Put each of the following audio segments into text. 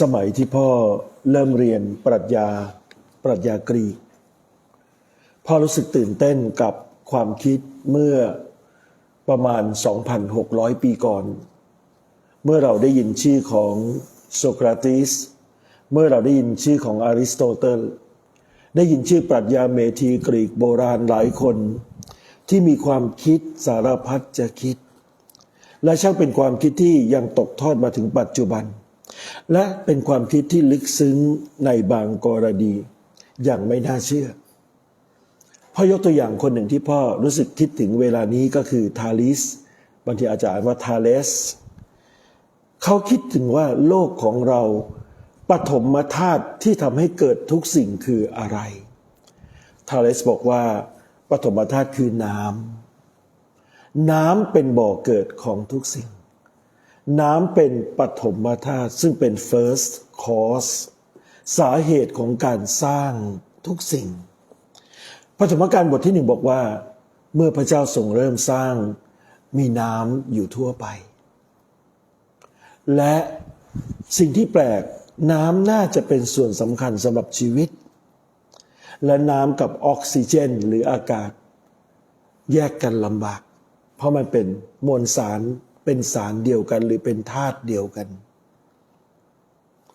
สมัยที่พ่อเริ่มเรียนปรัชญา ปรัชญากรีก พ่อรู้สึกตื่นเต้นกับความคิดเมื่อประมาณ 2,600 ปีก่อน เมื่อเราได้ยินชื่อของโซเคราติส เมื่อเราได้ยินชื่อของอริสโตเติล ได้ยินชื่อปรัชญาเมธีกรีกโบราณหลายคน ที่มีความคิดสารพัดจะคิด และช่างเป็นความคิดที่ยังตกทอดมาถึงปัจจุบัน และเป็นความคิดที่ลึกซึ้งในบางกรณีอย่างไม่น่าเชื่อพ่อยกตัวอย่างคนหนึ่งที่พ่อรู้สึกคิดถึงเวลานี้ก็คือทาลิสบางทีอาจจะอ่านว่าทาเลสเขาคิดถึงว่าโลกของเราปฐมธาตุที่ทำให้เกิดทุกสิ่งคืออะไร ทาเลสบอกว่าปฐมธาตุคือน้ำน้ำเป็นบ่อเกิดของทุกสิ่ง น้ำเป็นปฐมธาตุซึ่งเป็น first cause สาเหตุของการสร้างทุกสิ่งปฐมกาลบทที่หนึ่งบอกว่า เมื่อพระเจ้าทรงเริ่มสร้างมีน้ำอยู่ทั่วไป และสิ่งที่แปลกน้ำน่าจะเป็นส่วนสำคัญสำหรับชีวิต และน้ำกับออกซิเจนหรืออากาศ แยกกันลำบาก เพราะมันเป็นมวลสาร เป็นสารเดียวกันหรือเป็นธาตุเดียวกัน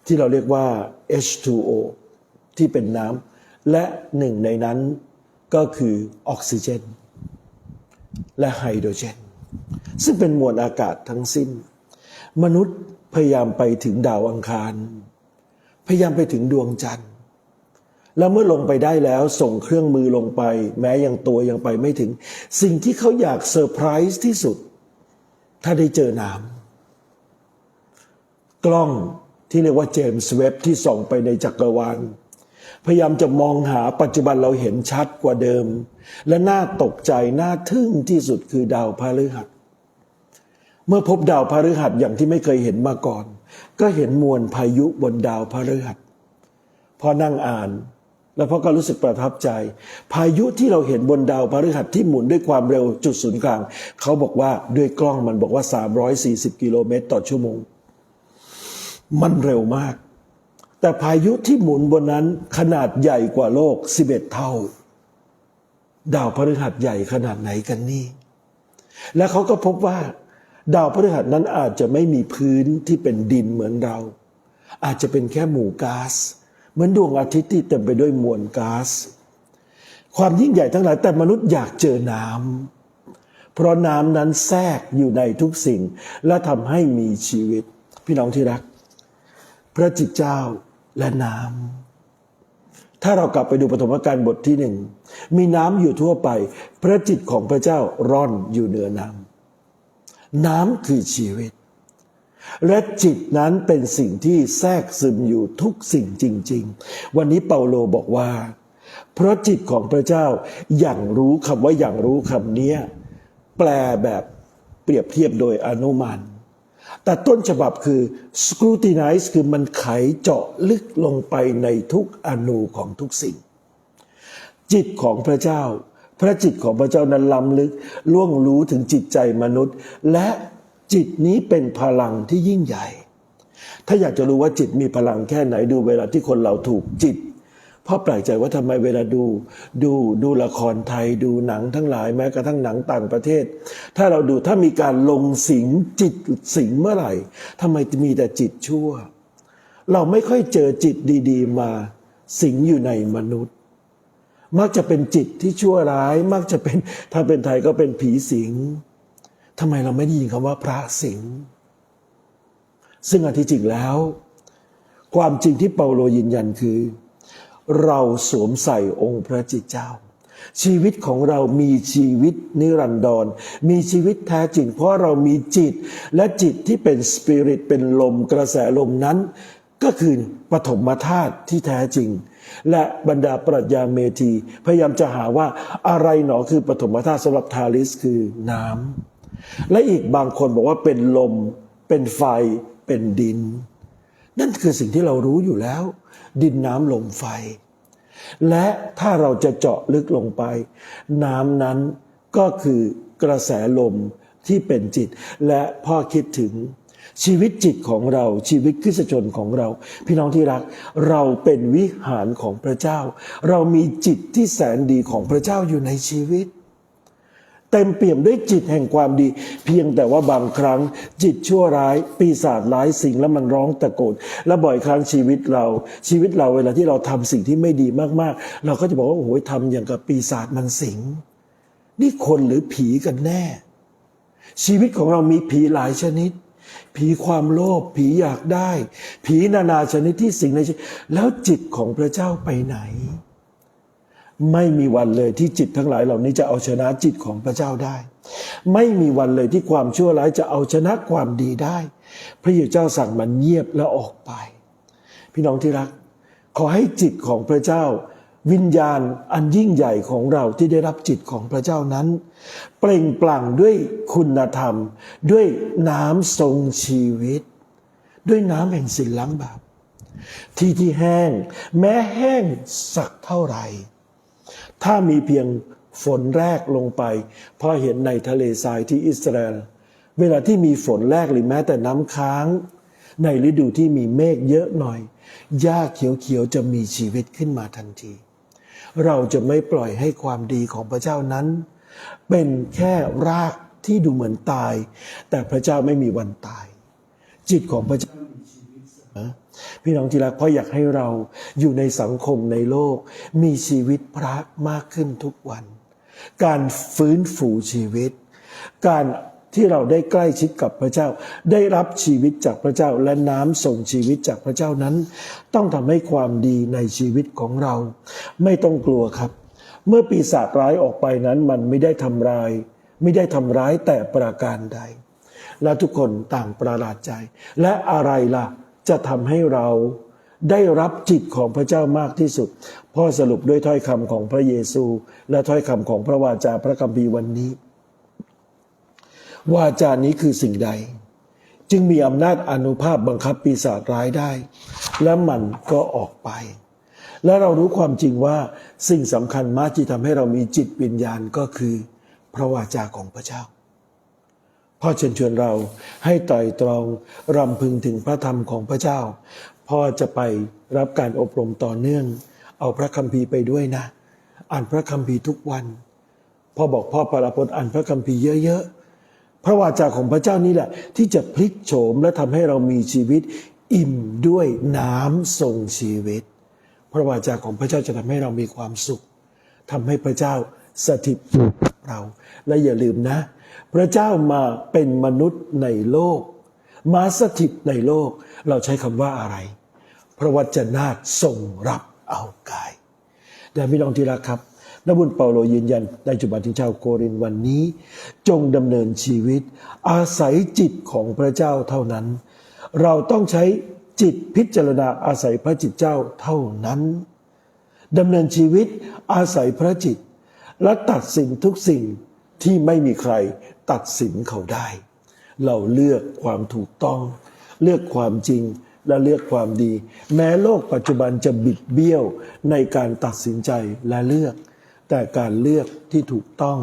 ที่เราเรียกว่า H2O ที่เป็นน้ำและหนึ่งในนั้นก็คือออกซิเจน และไฮโดรเจน ซึ่งเป็นมวลอากาศทั้งสิ้น มนุษย์พยายามไปถึงดาวอังคาร พยายามไปถึงดวงจันทร์ แล้วเมื่อลงไปได้แล้วส่งเครื่องมือลงไป แม้ยังตัวยังไปไม่ถึง สิ่งที่เขาอยากเซอร์ไพรส์ที่สุด ถ้าได้เจอน้ำกล้องที่เรียกว่าเจมส์เว็บที่ส่องไปในจักรวาล พยายามจะมองหาปัจจุบันเราเห็นชัดกว่าเดิม และน่าตกใจน่าทึ่งที่สุดคือดาวพฤหัส เมื่อพบดาวพฤหัสอย่างที่ไม่เคยเห็นมาก่อน ก็เห็นมวลพายุบนดาวพฤหัส พอนั่งอ่าน แล้วพ่อก็รู้สึกประทับใจ พายุที่เราเห็นบนดาวพฤหัสที่หมุนด้วยความเร็วจุดศูนย์กลาง เขาบอกว่าด้วยกล้องมันบอกว่า 340 กิโลเมตรต่อชั่วโมง มันเร็วมาก แต่พายุที่หมุนบนนั้นขนาดใหญ่กว่าโลก 11 เท่า ดาวพฤหัสใหญ่ขนาดไหนกันนี่ และเขาก็พบว่า ดาวพฤหัสนั้นอาจจะไม่มีพื้นที่เป็นดินเหมือนเรา อาจจะเป็นแค่หมู่ก๊าซ มือนดวงอาทิตย์ที่เต็มไปด้วยมวลก๊าซความยิ่งใหญ่ทั้งหลายแต่มนุษย์อยากเจอน้ำเพราะน้ำนั้นแทรกอยู่ในทุกสิ่ง และทำให้มีชีวิต พี่น้องที่รัก พระจิตเจ้าและน้ำถ้าเรากลับไปดูปฐมกาลบทที่หนึ่งมีน้ำอยู่ทั่วไป พระจิตของพระเจ้าร่อนอยู่เหนือน้ำน้ำคือชีวิต และจิตนั้นเป็นสิ่งที่แทรกซึมอยู่ทุกสิ่งจริง ๆ วันนี้เปาโลบอกว่า เพราะจิตของพระเจ้าอย่างรู้คำว่าอย่างรู้คำนี้แปลแบบเปรียบเทียบโดยอนุมานแต่ต้นฉบับคือ scrutinize คือมันไขเจาะลึกลงไปในทุกอนูของทุกสิ่ง จิตของพระเจ้า พระจิตของพระเจ้านั้นล้ำลึกล่วงรู้ถึงจิตใจมนุษย์ และ จิตนี้เป็นพลังที่ยิ่งใหญ่ ถ้าอยากจะรู้ว่าจิตมีพลังแค่ไหนดูเวลาที่คนเราถูกจิตพ่อแปลกใจว่าทำไมเวลาดูดูดูละครไทยดูหนังทั้งหลายแม้กระทั่งหนังต่างประเทศ ถ้าเราดูถ้ามีการลงสิงจิตสิงเมื่อไหร่ทำไมมีแต่จิตชั่ว เราไม่ค่อยเจอจิตดี ๆ มาสิงอยู่ในมนุษย์ มักจะเป็นจิตที่ชั่วร้าย มักจะเป็นถ้าเป็นไทยก็เป็นผีสิง ทำไมเราไม่ได้ยินคำว่าพระสิงห์ซึ่งอันที่จริงแล้ว ความจริงที่เปาโลยืนยันคือ เราสวมใส่องค์พระจิตเจ้า ชีวิตของเรามีชีวิตนิรันดร มีชีวิตแท้จริง เพราะเรามีจิต และจิตที่เป็นสปิริตเป็นลมกระแสลมนั้น ก็คือปฐมธาตุที่แท้จริง และบรรดาปรัชญาเมธี พยายามจะหาว่าอะไรหนอคือปฐมธาตุสำหรับทาลิสคือน้ำ และอีกบางคนบอกว่าเป็นลม เป็นไฟ เป็นดิน นั่นคือสิ่งที่เรารู้อยู่แล้ว ดินน้ำลมไฟ และถ้าเราจะเจาะลึกลงไป น้ำนั้นก็คือกระแสลมที่เป็นจิต และพ่อคิดถึงชีวิตจิตของเราชีวิตคริสชนของเรา พี่น้องที่รัก เราเป็นวิหารของพระเจ้า เรามีจิตที่แสนดีของพระเจ้าอยู่ในชีวิต เต็มเปี่ยมด้วยจิตแห่งความดี เพียงแต่ว่าบางครั้งจิตชั่วร้าย ปีศาจร้ายสิงแล้วมันร้องตะโกนและบ่อยครั้งชีวิตเรา ชีวิตเราเวลาที่เราทำสิ่งที่ไม่ดีมากๆ เราก็จะบอกว่าโอ้โหทำอย่างกับปีศาจมันสิง นี่คนหรือผีกันแน่ ชีวิตของเรามีผีหลายชนิด ผีความโลภผีอยากได้ ผีนานาชนิดที่สิงในชีวิตแล้วจิตของพระเจ้าไปไหน ไม่มีวันเลยที่จิตทั้งหลายเหล่านี้จะเอาชนะจิตของพระเจ้าได้ ไม่มีวันเลยที่ความชั่วร้ายจะเอาชนะความดีได้ พระเยซูเจ้าสั่งมันเงียบแล้วออกไป พี่น้องที่รัก ขอให้จิตของพระเจ้า วิญญาณอันยิ่งใหญ่ของเราที่ได้รับจิตของพระเจ้านั้น เปล่งปลั่งด้วยคุณธรรม ด้วยน้ำทรงชีวิต ด้วยน้ำแห่งสินล้างบาปที่ที่แห้ง แม้แห้งสักเท่าไหร่ ถ้ามีเพียงฝนแรกลงไปพราะเห็นในทะเลทรายที่อิสราเอลเวลาที่มีฝนแรกหรือแม้แต่น้ำค้าง ในฤดูที่มีเมฆเยอะหน่อยหญ้าเขียวๆจะมีชีวิตขึ้นมาทันที เราจะไม่ปล่อยให้ความดีของพระเจ้านั้น เป็นแค่รากที่ดูเหมือนตาย แต่พระเจ้าไม่มีวันตาย จิตของพระเจ้า พี่น้องที่รักเพราะอยากให้เราอยู่ในสังคมในโลก มีชีวิตพระมากขึ้นทุกวัน การฟื้นฟูชีวิต การที่เราได้ใกล้ชิดกับพระเจ้า ได้รับชีวิตจากพระเจ้าและน้ำส่งชีวิตจากพระเจ้านั้น ต้องทำให้ความดีในชีวิตของเรา ไม่ต้องกลัวครับ เมื่อปีศาจร้ายออกไปนั้นมันไม่ได้ทำลาย ไม่ได้ทำร้ายแต่ประการใด และทุกคนต่างประหลาดใจ และอะไรล่ะ จะทำให้เราได้รับจิตของพระเจ้ามากที่สุด พ่อสรุปด้วยถ้อยคำของพระเยซู และถ้อยคำของพระวาจาพระคัมภีร์วันนี้ วาจานี้คือสิ่งใด จึงมีอำนาจอนุภาพบังคับปีศาจร้ายได้ และมันก็ออกไป และเรารู้ความจริงว่าสิ่งสำคัญมากที่ทำให้เรามีจิตวิญญาณก็คือ พระวาจาของพระเจ้า พ่อเชิญชวนเราให้ไตรตรองรำพึงถึงพระธรรมของพระเจ้า พ่อจะไปรับการอบรมต่อเนื่อง เอาพระคัมภีร์ไปด้วยนะ อ่านพระคัมภีร์ทุกวัน พ่อบอกพ่อปราพจน์อ่านพระคัมภีร์เยอะๆ พระวาจาของพระเจ้านี่แหละ ที่จะพลิกโฉมและทำให้เรามีชีวิต อิ่มด้วยน้ำทรงชีวิต พระวาจาของพระเจ้าจะทำให้เรามีความสุขทำให้พระเจ้าสถิตอยู่กับเรา และอย่าลืมนะ พระเจ้ามาเป็นมนุษย์ในโลก มาสถิตในโลก เราใช้คำว่าอะไร พระวจนะทรงรับเอากายแต่พี่น้องที่รักครับนบุญเปาโลยืนยันในจุบันที่ชาวโครินธ์วันนี้ จงดำเนินชีวิต อาศัยจิตของพระเจ้าเท่านั้น เราต้องใช้จิตพิจารณาอาศัยพระจิตเจ้าเท่านั้นดำเนินชีวิตอาศัยพระจิต และตัดสินทุกสิ่งที่ไม่มีใคร ตัดสินเขาได้ เราเลือกความถูกต้อง เลือกความจริงและเลือกความดี แม้โลกปัจจุบันจะบิดเบี้ยวในการตัดสินใจและเลือก แต่การเลือกที่ถูกต้อง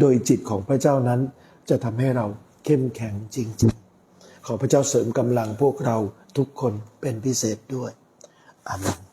โดยจิตของพระเจ้านั้น จะทำให้เราเข้มแข็งจริงๆ ขอพระเจ้าเสริมกำลังพวกเราทุกคนเป็นพิเศษด้วยอาเมน